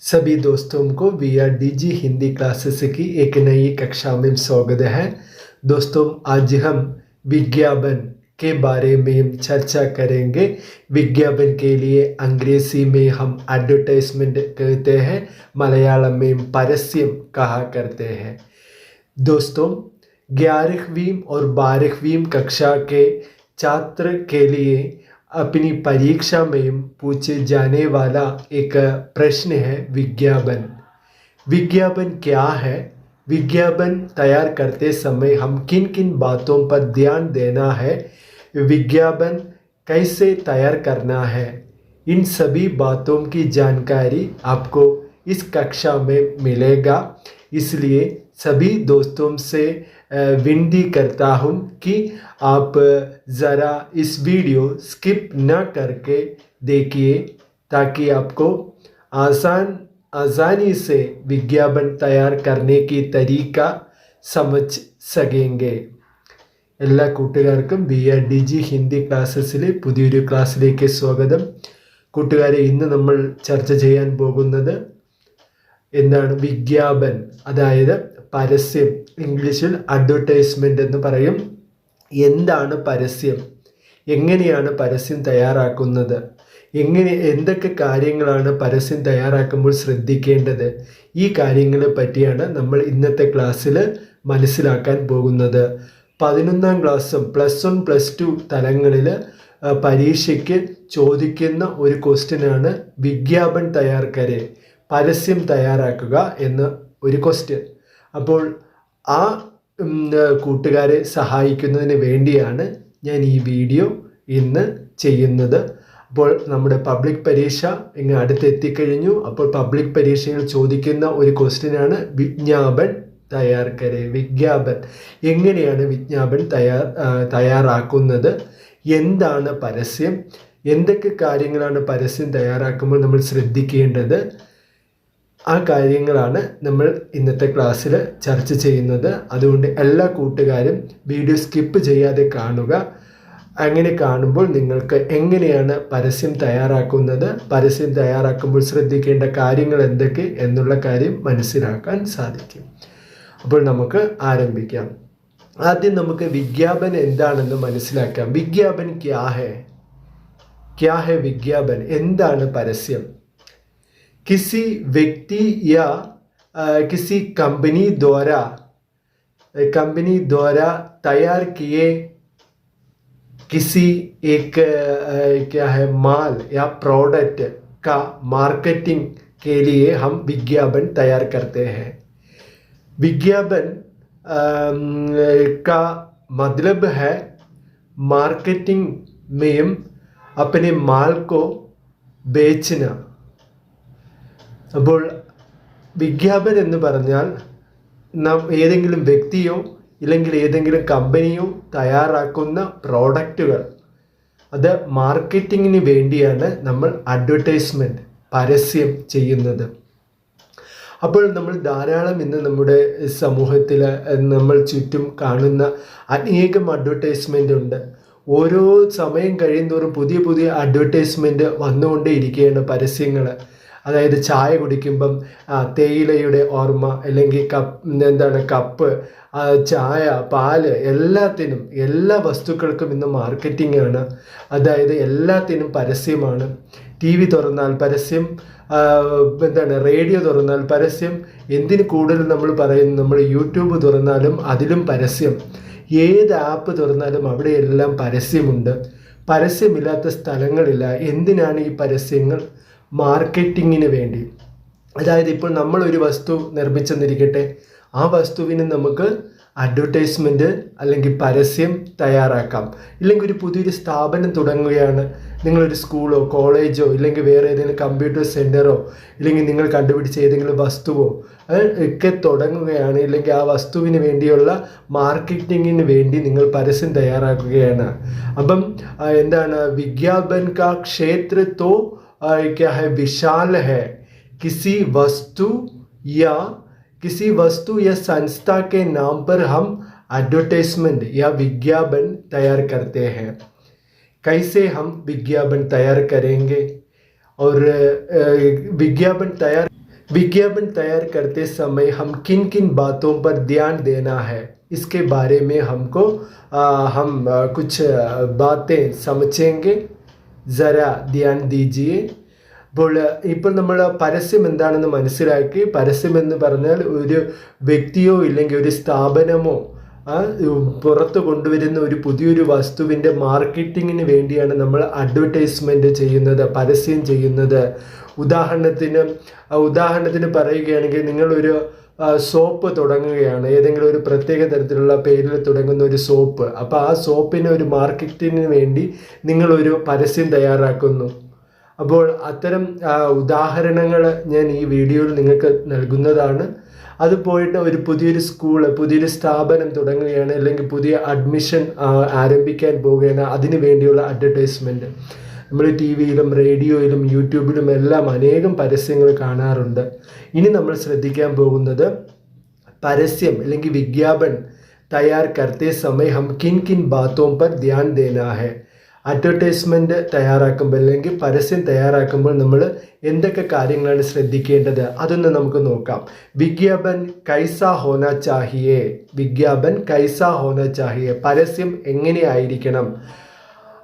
सभी दोस्तों को V R D G Hindi classes की एक नई कक्षा में स्वागत है। दोस्तों, आज हम विज्ञापन के बारे में चर्चा करेंगे। विज्ञापन के लिए अंग्रेज़ी में हम एडवर्टाइजमेंट कहते हैं, मलयालम में परस्यम कहा करते हैं। दोस्तों, ग्यारहवीं और बारहवीं कक्षा के छात्र के लिए अपनी परीक्षा में पूछे जाने वाला एक प्रश्न है विज्ञापन। विज्ञापन क्या है? विज्ञापन तैयार करते समय हम किन किन बातों पर ध्यान देना है? विज्ञापन कैसे तैयार करना है? इन सभी बातों की जानकारी आपको इस कक्षा में मिलेगा। इसलिए सभी दोस्तों से विनती करता हूँ कि आप ज़रा इस वीडियो स्किप न करके देखिए ताकि आपको आसान आसानी से विज्ञापन तैयार करने की तरीका समझ सकेंगे എല്ലാ കൂട്ടുകാർക്കും B R D G Hindi ക്ലാസ്സസിലെ പുതിയൊരു ക്ലാസ്സിലേക്ക് സ്വാഗതം കൂട്ടുകാരെ ഇന്ന് നമ്മൾ ചർച്ച ചെയ്യാൻ പോകുന്നത് എന്താണ് വിജ്ഞാപൻ അതായത് പരസ്യം ഇംഗ്ലീഷിൽ അഡ്വർടൈസ്മെന്റ് എന്ന് പറയും. എന്താണ് പരസ്യം? എങ്ങനെയാണ് പരസ്യം തയ്യാറാക്കുന്നത്? എങ്ങനെ എന്തൊക്കെ കാര്യങ്ങളാണ് പരസ്യം തയ്യാറാക്കുമ്പോൾ ശ്രദ്ധിക്കേണ്ടത്? ഈ കാര്യങ്ങളെ പറ്റിയാണ് നമ്മൾ ഇന്നത്തെ ക്ലാസ്സിൽ മനസ്സിലാക്കാൻ പോകുന്നത്. പതിനൊന്നാം ക്ലാസ്സും പ്ലസ് വൺ പ്ലസ് ടു തലങ്ങളിൽ പരീക്ഷയ്ക്ക് ചോദിക്കുന്ന ഒരു ക്വസ്റ്റ്യനാണ് വിജ്ഞാപൻ തയ്യാർക്കരെ പരസ്യം തയ്യാറാക്കുക എന്ന ഒരു ക്വസ്റ്റ്യൻ അപ്പോൾ ആ കൂട്ടുകാരെ സഹായിക്കുന്നതിന് വേണ്ടിയാണ് ഞാൻ ഈ വീഡിയോ ഇന്ന് ചെയ്യുന്നത്. അപ്പോൾ നമ്മുടെ പബ്ലിക് പരീക്ഷ ഇങ്ങ് അടുത്തെത്തിക്കഴിഞ്ഞു. അപ്പോൾ പബ്ലിക് പരീക്ഷയിൽ ചോദിക്കുന്ന ഒരു ക്വസ്റ്റ്യനാണ് വിജ്ഞാപൻ തയ്യാർക്കരെ വിജ്ഞാപൻ. എങ്ങനെയാണ് വിജ്ഞാപൻ തയ്യാർ തയ്യാറാക്കുന്നത്? എന്താണ് പരസ്യം? എന്തൊക്കെ കാര്യങ്ങളാണ് പരസ്യം തയ്യാറാക്കുമ്പോൾ നമ്മൾ ശ്രദ്ധിക്കേണ്ടത്? ആ കാര്യങ്ങളാണ് നമ്മൾ ഇന്നത്തെ ക്ലാസ്സിൽ ചർച്ച ചെയ്യുന്നത്. അതുകൊണ്ട് എല്ലാ കൂട്ടുകാരും വീഡിയോ സ്കിപ്പ് ചെയ്യാതെ കാണുക. അങ്ങനെ കാണുമ്പോൾ നിങ്ങൾക്ക് എങ്ങനെയാണ് പരസ്യം തയ്യാറാക്കുന്നത്? പരസ്യം തയ്യാറാക്കുമ്പോൾ ശ്രദ്ധിക്കേണ്ട കാര്യങ്ങൾ എന്തൊക്കെ എന്നുള്ള കാര്യം മനസ്സിലാക്കാൻ സാധിക്കും. അപ്പോൾ നമുക്ക് ആരംഭിക്കാം. ആദ്യം നമുക്ക് വിജ്ഞാപനം എന്താണെന്ന് മനസ്സിലാക്കാം. വിജ്ഞാപൻ ക്യാ ഹെ വിജ്ഞാപൻ എന്താണ് പരസ്യം? किसी व्यक्ति या किसी कंपनी द्वारा कंपनी द्वारा तैयार किए किसी एक क्या है, माल या प्रोडक्ट का मार्केटिंग के लिए हम विज्ञापन तैयार करते हैं। विज्ञापन का मतलब है मार्केटिंग में अपने माल को बेचना। അപ്പോൾ വിജ്ഞാപനം എന്ന് പറഞ്ഞാൽ നാം ഏതെങ്കിലും വ്യക്തിയോ ഇല്ലെങ്കിൽ ഏതെങ്കിലും കമ്പനിയോ തയ്യാറാക്കുന്ന പ്രോഡക്റ്റുകൾ. അത് മാർക്കറ്റിങ്ങിന് വേണ്ടിയാണ് നമ്മൾ അഡ്വർടൈസ്മെന്റ് പരസ്യം ചെയ്യുന്നത്. അപ്പോൾ നമ്മൾ ധാരാളം ഇന്ന് നമ്മുടെ സമൂഹത്തിൽ നമ്മൾ ചുറ്റും കാണുന്ന അനേകം അഡ്വർടൈസ്മെന്റ് ഉണ്ട്. ഓരോ സമയം കഴിയുന്തോറും പുതിയ പുതിയ അഡ്വർടൈസ്മെന്റ് വന്നുകൊണ്ടേ ഇരിക്കുകയാണ് പരസ്യങ്ങൾ. അതായത് ചായ കുടിക്കുമ്പം തേയിലയുടെ ഓർമ്മ അല്ലെങ്കിൽ കപ്പ് എന്താണ് കപ്പ് ചായ പാൽ എല്ലാത്തിനും എല്ലാ വസ്തുക്കൾക്കും ഇന്ന് മാർക്കറ്റിംഗ് ആണ്. അതായത് എല്ലാത്തിനും പരസ്യമാണ്. ടി വി തുറന്നാൽ പരസ്യം എന്താണ് റേഡിയോ തുറന്നാൽ പരസ്യം എന്തിന് കൂടുതൽ നമ്മൾ പറയുന്നു നമ്മൾ യൂട്യൂബ് തുറന്നാലും അതിലും പരസ്യം. ഏത് ആപ്പ് തുറന്നാലും അവിടെയെല്ലാം പരസ്യമുണ്ട്. പരസ്യമില്ലാത്ത സ്ഥലങ്ങളില്ല. എന്തിനാണ് ഈ പരസ്യങ്ങൾ? മാർക്കറ്റിങ്ങിന് വേണ്ടി. അതായത് ഇപ്പോൾ നമ്മൾ ഒരു വസ്തു നിർമ്മിച്ചെന്നിരിക്കട്ടെ ആ വസ്തുവിന് നമുക്ക് അഡ്വർടൈസ്മെന്റ് അല്ലെങ്കിൽ പരസ്യം തയ്യാറാക്കാം. ഇല്ലെങ്കിൽ ഒരു പുതിയൊരു സ്ഥാപനം തുടങ്ങുകയാണ്. നിങ്ങളൊരു സ്കൂളോ കോളേജോ ഇല്ലെങ്കിൽ വേറെ ഏതെങ്കിലും കമ്പ്യൂട്ടർ സെന്ററോ ഇല്ലെങ്കിൽ നിങ്ങൾ കണ്ടുപിടിച്ച ഏതെങ്കിലും വസ്തുവോ ഒക്കെ തുടങ്ങുകയാണ്. ഇല്ലെങ്കിൽ ആ വസ്തുവിന് വേണ്ടിയുള്ള മാർക്കറ്റിങ്ങിന് വേണ്ടി നിങ്ങൾ പരസ്യം തയ്യാറാക്കുകയാണ്. അപ്പം എന്താണ്? വിജ്ഞാപൻ കാ ക്ഷേത്ര തോ आ, क्या है? विशाल है। किसी वस्तु या किसी वस्तु या संस्था के नाम पर हम एडवर्टाइजमेंट या विज्ञापन तैयार करते हैं। कैसे हम विज्ञापन तैयार करेंगे? और विज्ञापन तैयार विज्ञापन तैयार करते समय हम किन किन बातों पर ध्यान देना है? इसके बारे में हमको आ, हम कुछ बातें समझेंगे। ജര ധ്യാൻ ദീജിയെ അപ്പോൾ ഇപ്പോൾ നമ്മൾ പരസ്യം എന്താണെന്ന് മനസ്സിലാക്കി. പരസ്യം എന്ന് പറഞ്ഞാൽ ഒരു വ്യക്തിയോ ഇല്ലെങ്കിൽ ഒരു സ്ഥാപനമോ പുറത്ത് കൊണ്ടുവരുന്ന ഒരു പുതിയൊരു വസ്തുവിന്റെ മാർക്കറ്റിങ്ങിന് വേണ്ടിയാണ് നമ്മൾ അഡ്വർടൈസ്മെന്റ് ചെയ്യുന്നത് പരസ്യം ചെയ്യുന്നത്. ഉദാഹരണത്തിന് ഉദാഹരണത്തിന് പറയുകയാണെങ്കിൽ നിങ്ങളൊരു സോപ്പ് തുടങ്ങുകയാണ്. ഏതെങ്കിലും ഒരു പ്രത്യേക തരത്തിലുള്ള പേരിൽ തുടങ്ങുന്ന ഒരു സോപ്പ്. അപ്പോൾ ആ സോപ്പിന് ഒരു മാർക്കറ്റിന് വേണ്ടി നിങ്ങളൊരു പരസ്യം തയ്യാറാക്കുന്നു. അപ്പോൾ അത്തരം ഉദാഹരണങ്ങൾ ഞാൻ ഈ വീഡിയോയിൽ നിങ്ങൾക്ക് നൽകുന്നതാണ്. അത് പോയിട്ട് ഒരു പുതിയൊരു സ്കൂൾ പുതിയൊരു സ്ഥാപനം തുടങ്ങുകയാണ്. അല്ലെങ്കിൽ പുതിയ അഡ്മിഷൻ ആരംഭിക്കാൻ പോവുകയാണ്. അതിനു വേണ്ടിയുള്ള അഡ്വർടൈസ്മെന്റ്. നമ്മൾ ടി വിയിലും റേഡിയോയിലും യൂട്യൂബിലും എല്ലാം അനേകം പരസ്യങ്ങൾ കാണാറുണ്ട്. ഇനി നമ്മൾ ശ്രദ്ധിക്കാൻ പോകുന്നത് പരസ്യം അല്ലെങ്കിൽ വിജ്ഞാപൻ തയ്യാർ കർത്തേ സമയം ഹം കിൻ കിൻ ബാത്തോം പർ ധ്യാൻ ദേനാഹെ അഡ്വർടൈസ്മെന്റ് തയ്യാറാക്കുമ്പോൾ അല്ലെങ്കിൽ പരസ്യം തയ്യാറാക്കുമ്പോൾ നമ്മൾ എന്തൊക്കെ കാര്യങ്ങളാണ് ശ്രദ്ധിക്കേണ്ടത് അതൊന്ന് നമുക്ക് നോക്കാം. വിജ്ഞാപൻ കൈസ ഹോന ചാഹിയെ. വിജ്ഞാപൻ കൈസ ഹോന ചാഹിയെ. പരസ്യം എങ്ങനെയായിരിക്കണം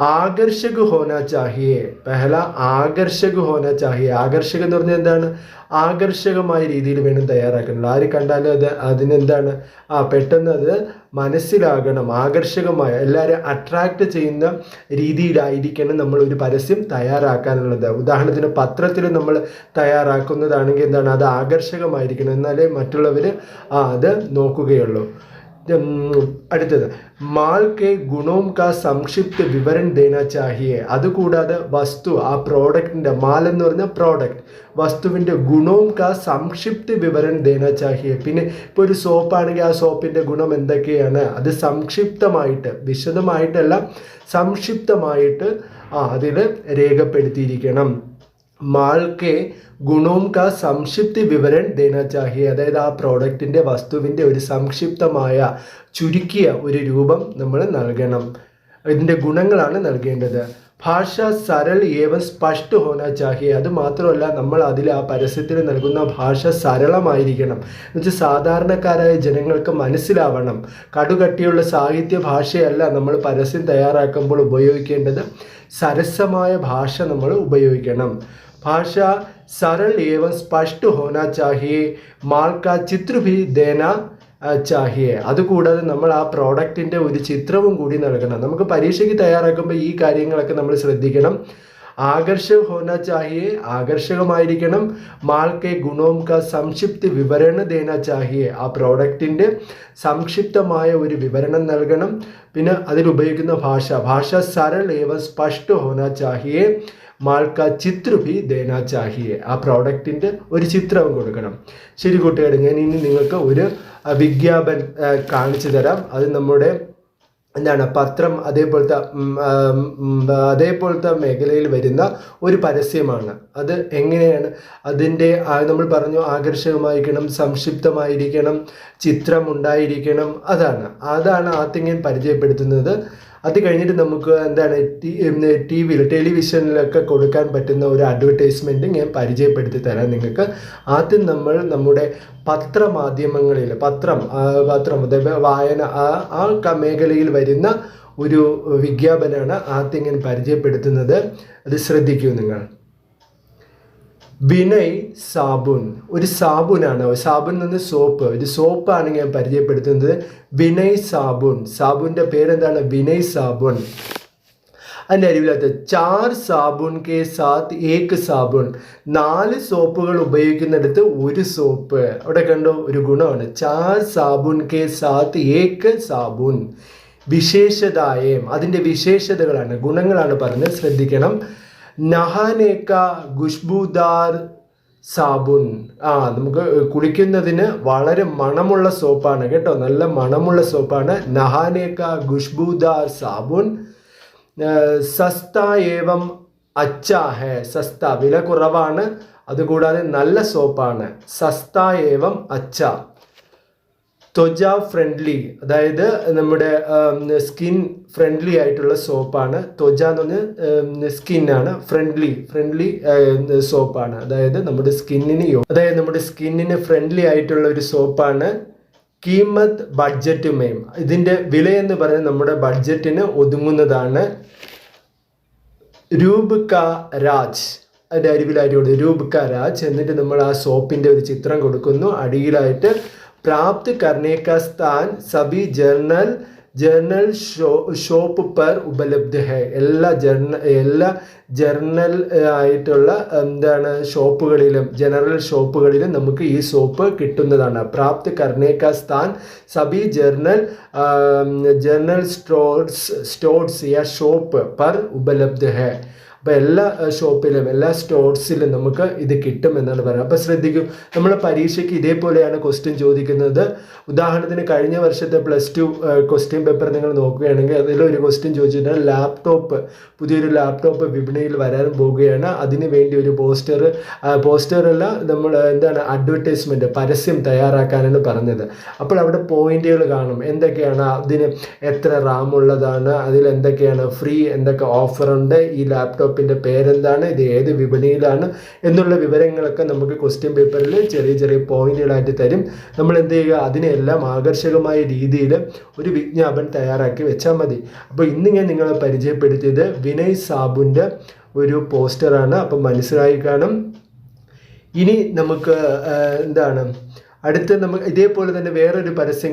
ആകർഷക് ഹോന ചാഹിയെ പെഹല ആകർഷക് ഹോന ചാഹിയെ ആകർഷകം എന്ന് പറഞ്ഞാൽ എന്താണ്? ആകർഷകമായ രീതിയിൽ വേണം തയ്യാറാക്കുന്നത് ആര് കണ്ടാലും അത് അതിനെന്താണ്? ആ പെട്ടെന്ന് അത് മനസ്സിലാകണം. ആകർഷകമായ എല്ലാവരും അട്രാക്റ്റ് ചെയ്യുന്ന രീതിയിലായിരിക്കണം നമ്മൾ ഒരു പരസ്യം തയ്യാറാക്കാനുള്ളത്. ഉദാഹരണത്തിന് പത്രത്തിൽ നമ്മൾ തയ്യാറാക്കുന്നതാണെങ്കിൽ എന്താണ്? അത് ആകർഷകമായിരിക്കണം. എന്നാലേ മറ്റുള്ളവർ അത് നോക്കുകയുള്ളൂ. അടുത്തത്. മാൾ കെ ഗുണവും കാ സംക്ഷിപ്ത വിവരം ദേന ചാഹിയെ. അതുകൂടാതെ വസ്തു ആ പ്രോഡക്റ്റിന്റെ മാൽ എന്ന് പറഞ്ഞാൽ പ്രോഡക്റ്റ് വസ്തുവിന്റെ ഗുണവും കാ സംക്ഷിപ്ത വിവരം ദേന ചാഹിയെ. പിന്നെ ഇപ്പോൾ ഒരു സോപ്പാണെങ്കിൽ ആ സോപ്പിന്റെ ഗുണം എന്തൊക്കെയാണ്? അത് സംക്ഷിപ്തമായിട്ട് വിശദമായിട്ടല്ല സംക്ഷിപ്തമായിട്ട് ആ അതിൽ രേഖപ്പെടുത്തിയിരിക്കണം. മാൾ के ഗുണവും കാ സംക്ഷിപ്തി വിവരൺ ദേന ചാഹിയെ അതായത് ആ പ്രോഡക്റ്റിന്റെ വസ്തുവിന്റെ ഒരു സംക്ഷിപ്തമായ ചുരുക്കിയ ഒരു രൂപം നമ്മൾ നൽകണം. ഇതിന്റെ ഗുണങ്ങളാണ് നൽകേണ്ടത്. ഭാഷ സരൾ ഏവം സ്പഷ്ട ഹോന ചാഹിയെ അത് മാത്രമല്ല നമ്മൾ അതിൽ ആ പരസ്യത്തിന് നൽകുന്ന ഭാഷ സരളമായിരിക്കണം. എന്നുവെച്ചാൽ സാധാരണക്കാരായ ജനങ്ങൾക്ക് മനസ്സിലാവണം. കടുകട്ടിയുള്ള സാഹിത്യ ഭാഷയല്ല നമ്മൾ പരസ്യം തയ്യാറാക്കുമ്പോൾ ഉപയോഗിക്കേണ്ടത്. സരസമായ ഭാഷ നമ്മൾ ഉപയോഗിക്കണം. ഭാഷ सरल एवं स्पष्ट होना चाहिए माल का चित्र भी देना ആ, ചാഹിയെ അതുകൂടാതെ നമ്മൾ ആ പ്രോഡക്റ്റിൻ്റെ ഒരു ചിത്രവും കൂടി നൽകണം നമുക്ക് പരീക്ഷയ്ക്ക് തയ്യാറാക്കുമ്പോൾ ഈ കാര്യങ്ങളൊക്കെ നമ്മൾ ശ്രദ്ധിക്കണം ആകർഷക ഹോന ചാഹിയെ ആകർഷകമായിരിക്കണം മാൾ കെ ഗുണവും കാ സംക്ഷിപ്ത വിവരണ ദേന ചാഹിയെ ആ പ്രോഡക്റ്റിൻ്റെ സംക്ഷിപ്തമായ ഒരു വിവരണം നൽകണം പിന്നെ അതിൽ ഉപയോഗിക്കുന്ന ഭാഷ ഭാഷ സരൾ ഏവം സ്പഷ്ട ഹോന ചാഹിയെ മാൾക്ക ചിത്ര ഭി ദേന ചാഹിയെ. ആ പ്രോഡക്റ്റിന്റെ ഒരു ചിത്രവും കൊടുക്കണം. ശരി കൂട്ടുകാരെ ഞാൻ ഇനി നിങ്ങൾക്ക് ഒരു വിജ്ഞാപനം കാണിച്ചു തരാം. അത് നമ്മുടെ എന്താണ് പത്രം അതേപോലത്തെ അതേപോലത്തെ മേഖലയിൽ വരുന്ന ഒരു പരസ്യമാണ്. അത് എങ്ങനെയാണ്? അതിന്റെ നമ്മൾ പറഞ്ഞു ആകർഷകമായിരിക്കണം സംക്ഷിപ്തമായിരിക്കണം ചിത്രം ഉണ്ടായിരിക്കണം അതാണ്. അതാണ് ആദ്യം ഞാൻ പരിചയപ്പെടുത്തുന്നത്. അത് കഴിഞ്ഞിട്ട് നമുക്ക് എന്താണ് ടി വിയിൽ ടെലിവിഷനിലൊക്കെ കൊടുക്കാൻ പറ്റുന്ന ഒരു അഡ്വർടൈസ്മെന്റ് ഞാൻ പരിചയപ്പെടുത്തി തരാം നിങ്ങൾക്ക്. ആദ്യം നമ്മൾ നമ്മുടെ പത്രമാധ്യമങ്ങളിൽ പത്രം പത്രം വായന ആ മേഖലയിൽ വരുന്ന ഒരു വിജ്ഞാപനമാണ് ആദ്യം ഞാൻ പരിചയപ്പെടുത്തുന്നത്. അത് ശ്രദ്ധിക്കൂ നിങ്ങൾ. വിനയ് സാബുൻ. ഒരു സാബുനാണ്. സാബുൻ നിന്ന് സോപ്പ്. ഒരു സോപ്പാണ് ഞാൻ പരിചയപ്പെടുത്തുന്നത്. ബിനൈ സാബുൻ. സാബുന്റെ പേരെന്താണ്? ബിനൈ സാബുൻ. അതിന്റെ അരിവിലകത്ത് ചാർ സാബുൻ കെ സാത്ത് ഏക്ക് സാബുൻ. നാല് സോപ്പുകൾ ഉപയോഗിക്കുന്നിടത്ത് ഒരു സോപ്പ്. അവിടെ കണ്ടോ? ഒരു ഗുണമാണ്. ചാർ സാബുൻ കെ സാത്ത് ഏക്ക് സാബുൻ. വിശേഷതായം. അതിന്റെ വിശേഷതകളാണ്. ഗുണങ്ങളാണ് പറഞ്ഞത്. ശ്രദ്ധിക്കണം. നഹാനേക്ക ഖുഷ്ബുദാർ സാബുൻ. ആ നമുക്ക് കുളിക്കുന്നതിന് വളരെ മണമുള്ള സോപ്പാണ് കേട്ടോ. നല്ല മണമുള്ള സോപ്പാണ്. നഹാനേക്ക ഖുഷ്ബുദാർ സാബുൻ. സസ്ത ഏവം അച്ച ഹേ സസ്ത. വില കുറവാണ്. അതുകൂടാതെ നല്ല സോപ്പാണ്. സസ്ത ഏവം അച്ച ത്വജ ഫ്രണ്ട്ലി അതായത് നമ്മുടെ സ്കിൻ ഫ്രണ്ട്ലി ആയിട്ടുള്ള സോപ്പാണ്. ത്വജ എന്ന് പറഞ്ഞ സ്കിന്നാണ് ഫ്രണ്ട്ലി ഫ്രണ്ട്ലി സോപ്പാണ്. അതായത് നമ്മുടെ സ്കിന്നിന് അതായത് നമ്മുടെ സ്കിന്നിന് ഫ്രണ്ട്ലി ആയിട്ടുള്ള ഒരു സോപ്പാണ്. കീമത്ത് ബഡ്ജറ്റ് മെയിം ഇതിന്റെ എന്ന് പറഞ്ഞാൽ നമ്മുടെ ബഡ്ജറ്റിന് ഒതുങ്ങുന്നതാണ്. രൂപ് ക രാജ്. അതിന്റെ അരിവിലായിട്ട് കൊടുത്തു രൂപ് ക രാജ്. എന്നിട്ട് നമ്മൾ ആ സോപ്പിന്റെ ഒരു ചിത്രം കൊടുക്കുന്നു. അടിയിലായിട്ട് പ്രാപ്ത് करने का स्थान सभी जर्नल ജേർണൽ ഷോ ഷോപ്പ് പെർ ഉപലബ്ധ ഹെ. എല്ലാ ജേർണ എല്ലാ ജേർണൽ ആയിട്ടുള്ള എന്താണ് ഷോപ്പുകളിലും ജനറൽ ഷോപ്പുകളിലും നമുക്ക് ഈ സോപ്പ് കിട്ടുന്നതാണ്. പ്രാപ്ത് കർണേക്ക സ്ഥാൻ സബി ജേർണൽ ജേർണൽ സ്റ്റോർസ് സ്റ്റോർസ് യാ ഷോപ്പ് പെർ ഉപലബ്ധ ഹെ. അപ്പോൾ എല്ലാ ഷോപ്പിലും എല്ലാ സ്റ്റോർസിലും നമുക്ക് ഇത് കിട്ടും എന്നാണ് പറയുന്നത്. അപ്പോൾ ശ്രദ്ധിക്കും നമ്മൾ പരീക്ഷയ്ക്ക് ഇതേപോലെയാണ് ക്വസ്റ്റ്യൻ ചോദിക്കുന്നത്. ഉദാഹരണത്തിന് കഴിഞ്ഞ വർഷത്തെ പ്ലസ് ടു ക്വസ്റ്റ്യൻ പേപ്പർ നിങ്ങൾ നോക്കുകയാണെങ്കിൽ അതിലൊരു ക്വസ്റ്റ്യൻ ചോദിച്ചിട്ടുണ്ട്. ലാപ്ടോപ്പ് പുതിയൊരു ലാപ്ടോപ്പ് വിപണിയിൽ വരാൻ പോവുകയാണ്. അതിന് വേണ്ടി ഒരു പോസ്റ്റർ പോസ്റ്ററല്ല നമ്മൾ എന്താണ് അഡ്വർടൈസ്മെന്റ് പരസ്യം തയ്യാറാക്കാനാണ് പറഞ്ഞത്. അപ്പോൾ അവിടെ പോയിന്റുകൾ കാണും. എന്തൊക്കെയാണ് അതിന് എത്ര റാം ഉള്ളതാണ് അതിൽ എന്തൊക്കെയാണ് ഫ്രീ എന്തൊക്കെ ഓഫറുണ്ട് ഈ ലാപ്ടോപ്പിന്റെ പേരെന്താണ്? ഇത് ഏത് വിപണിയിലാണ്? എന്നുള്ള വിവരങ്ങളൊക്കെ നമുക്ക് ക്വസ്റ്റ്യൻ പേപ്പറിൽ ചെറിയ ചെറിയ പോയിന്റുകളായിട്ട് തരും. നമ്മൾ എന്ത് ചെയ്യുക? അതിനെല്ലാം ആകർഷകമായ രീതിയിൽ ഒരു വിജ്ഞാപനം തയ്യാറാക്കി വെച്ചാൽ മതി. അപ്പോൾ ഇന്ന് ഞാൻ നിങ്ങളെ പരിചയപ്പെടുത്തിയത് വിനയ് സാബുന്റെ ഒരു പോസ്റ്ററാണ് അപ്പം മനസ്സിലായി കാണും. ഇനി നമുക്ക് എന്താണ്? അടുത്ത് നമുക്ക് ഇതേപോലെ തന്നെ വേറൊരു പരസ്യം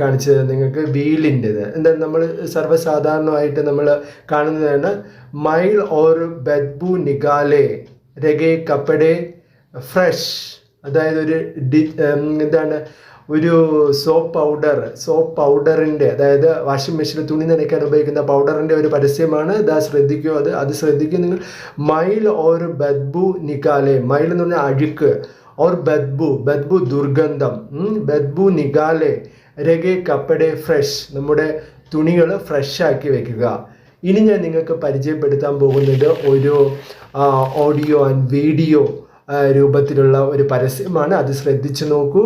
കാണിച്ചത് നിങ്ങൾക്ക് വീലിന്റെത്. എന്താ നമ്മൾ സർവസാധാരണമായിട്ട് നമ്മൾ കാണുന്നതാണ് മൈൽ ഓർ ബദ്ബു നിഗാലെ രഗെ കപ്പടെ ഫ്രഷ്. അതായത് ഒരു ഡി എന്താണ് ഒരു സോപ്പ് പൗഡർ സോപ്പ് പൗഡറിന്റെ അതായത് വാഷിംഗ് മെഷീനിൽ തുണി നനയ്ക്കാൻ ഉപയോഗിക്കുന്ന പൗഡറിന്റെ ഒരു പരസ്യമാണ്. ഇതാ ശ്രദ്ധിക്കൂ അത്. അത് ശ്രദ്ധിക്കും നിങ്ങൾ. മൈൽ ഓർ ബദ്ബു നിക്കാലെ മൈൽ എന്ന് പറഞ്ഞാൽ അഴുക്ക്. ഓർ ബദ്ബു ബദ്ബു ദുർഗന്ധം ഉം, ബദ്ബു നികാലെ രഗെ കപ്പടെ ഫ്രഷ് നമ്മുടെ തുണികൾ ഫ്രഷ് ആക്കി വെക്കുക ഇനി ഞാൻ നിങ്ങൾക്ക് പരിചയപ്പെടുത്താൻ പോകുന്നത് ഒരു ഓഡിയോ ആൻഡ് വീഡിയോ രൂപത്തിലുള്ള ഒരു പരസ്യമാണ് അത് ശ്രദ്ധിച്ചു നോക്കൂ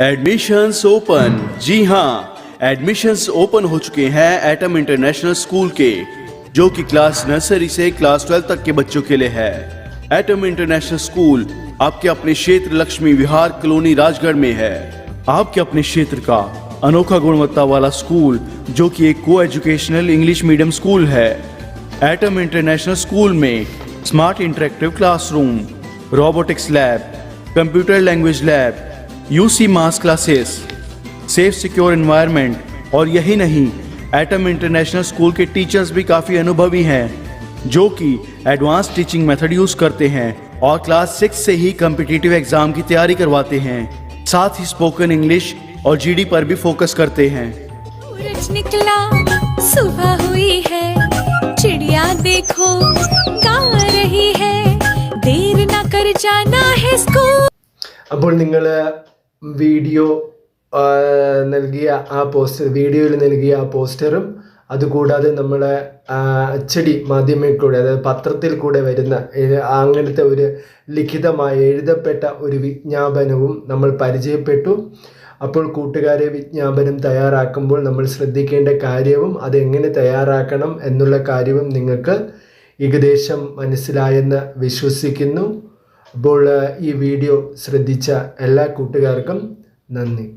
एडमिशंस ओपन जी हाँ एडमिशंस ओपन हो चुके हैं एटम इंटरनेशनल स्कूल के जो कि क्लास नर्सरी से क्लास ट्वेल्व तक के बच्चों के लिए है। एटम इंटरनेशनल स्कूल आपके अपने क्षेत्र लक्ष्मी विहार कॉलोनी राजगढ़ में है। आपके अपने क्षेत्र का अनोखा गुणवत्ता वाला स्कूल, जो कि एक को एजुकेशनल इंग्लिश मीडियम स्कूल है। एटम इंटरनेशनल स्कूल में smart interactive classroom robotics lab computer language lab UCMAS classes safe secure environment और यही नहीं एटम इंटरनेशनल स्कूल के टीचर्स भी काफ़ी अनुभवी हैं जो कि एडवांस टीचिंग मेथड यूज़ करते हैं और क्लास सिक्स से ही कम्पिटिटिव एग्ज़ाम की तैयारी करवाते हैं साथ ही स्पोकन इंग्लिश और जीडी पर भी फोकस करते हैं सूरज निकला सुबह हुई है चिड़िया देखो गा रही है देर ना कर जाना है स्कूल അപ്പോൾ നിങ്ങൾ വീഡിയോ ആ, നൽകിയ ആ പോസ്റ്റർ വീഡിയോയിൽ നൽകിയ ആ പോസ്റ്ററും അതുകൂടാതെ നമ്മളെ അച്ചടി കൂടെ അതായത് പത്രത്തിൽ കൂടെ വരുന്ന അങ്ങനത്തെ ഒരു ലിഖിതമായി എഴുതപ്പെട്ട ഒരു വിജ്ഞാപനവും നമ്മൾ പരിചയപ്പെട്ടു. അപ്പോൾ കൂട്ടുകാരെ വിജ്ഞാപനം തയ്യാറാക്കുമ്പോൾ നമ്മൾ ശ്രദ്ധിക്കേണ്ട കാര്യവും അതെങ്ങനെ തയ്യാറാക്കണം എന്നുള്ള കാര്യവും നിങ്ങൾക്ക് ഏകദേശം മനസ്സിലായെന്ന് വിശ്വസിക്കുന്നു. അപ്പോൾ ഈ വീഡിയോ ശ്രദ്ധിച്ച എല്ലാ കൂട്ടുകാർക്കും നന്ദി.